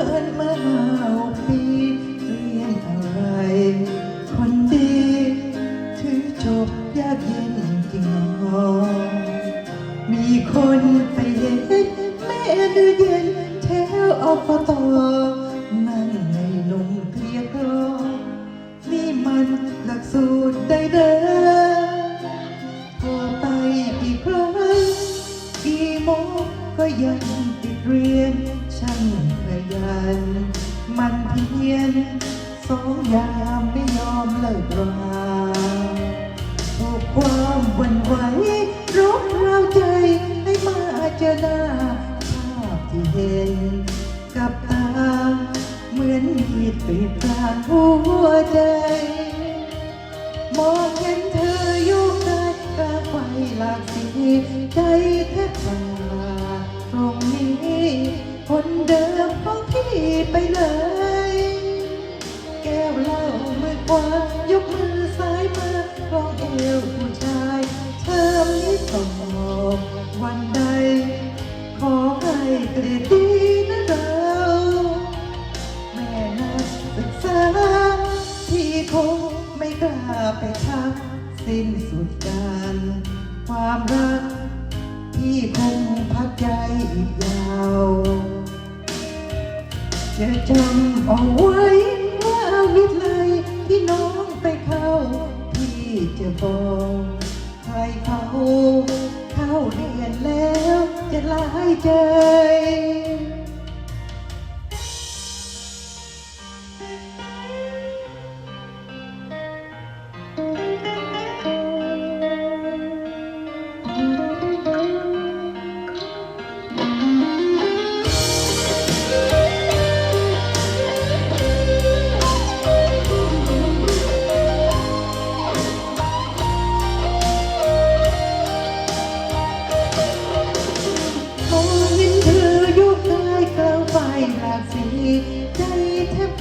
อนเมื่อหาปีเรียนอะไร คนดีถือจบยากเย็นจริงหอมีคนไปเย็นแม่เรือเย็นแถวอบตนั่นในลมเกลียกรอนี่มันหลักสูตรได้เด้อพอไปกี่ครั้งกีโมก็ยังติดเรียนช่าง ยนสองยามไม่ยอมเลิกราถูกความหวั่นไหวรุกราใจให้มาเจอหน้าภาพที่เห็น กับตา เหมือนมีดกรีดกราหัวใจ มองเห็นเธออยู่ใกลางไฟหลากสีใจแทบขาดตรงนี้ คนเดิมของพี่ไปเลย แก้วเหล้ามือขวายกมือซ้ายมารองเอวผู้ชายเธอไม่ตอบวันใด ขอให้เกรดดีนะเรา แม่นักศึกษาที่คงไม่กล้าไปทัก สิ้นสุดการ ความรักที่คงพักใจอีกยาว จะจำเอาไว้ว่าวิทย์เลยที่น้องไปเข้าพี่จะบอกใครเขาเข้าเรียนแล้วจะลายใจ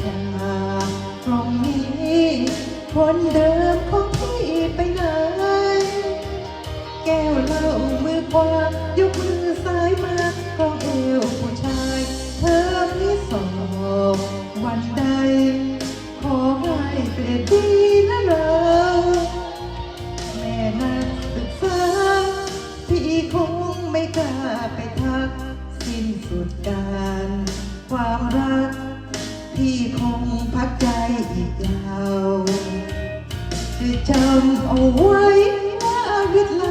แทบขาดตรงนี้คนเดิมของพี่ไปไหน แก้วเหล้ามือขวายกมือซ้ายมากองเอวผู้ชาย เธอไม่สอบวันใด ขอให้เป็นดีนะเราแม่นักศึกษาพี่คงไม่กล้าไปทัก สิ้นสุดการ ความรัก พี่คงพักใจอีกยาวจะจำเอาไว้ว่าวิทย์ไล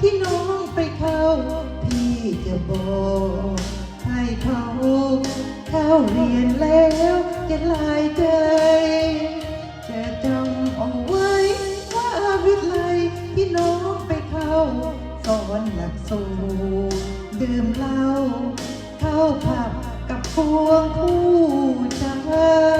ที่น้องไปเข้า พี่จะบอกให้เขาเข้าเรียนแล้วจะลายใจจะจำเอาไว้ว่าวิทย์ไลยที่น้องไปเข้าสอนหลักสูตรดื่มเหล้าเข้าผับ กับพวงผู้ชาย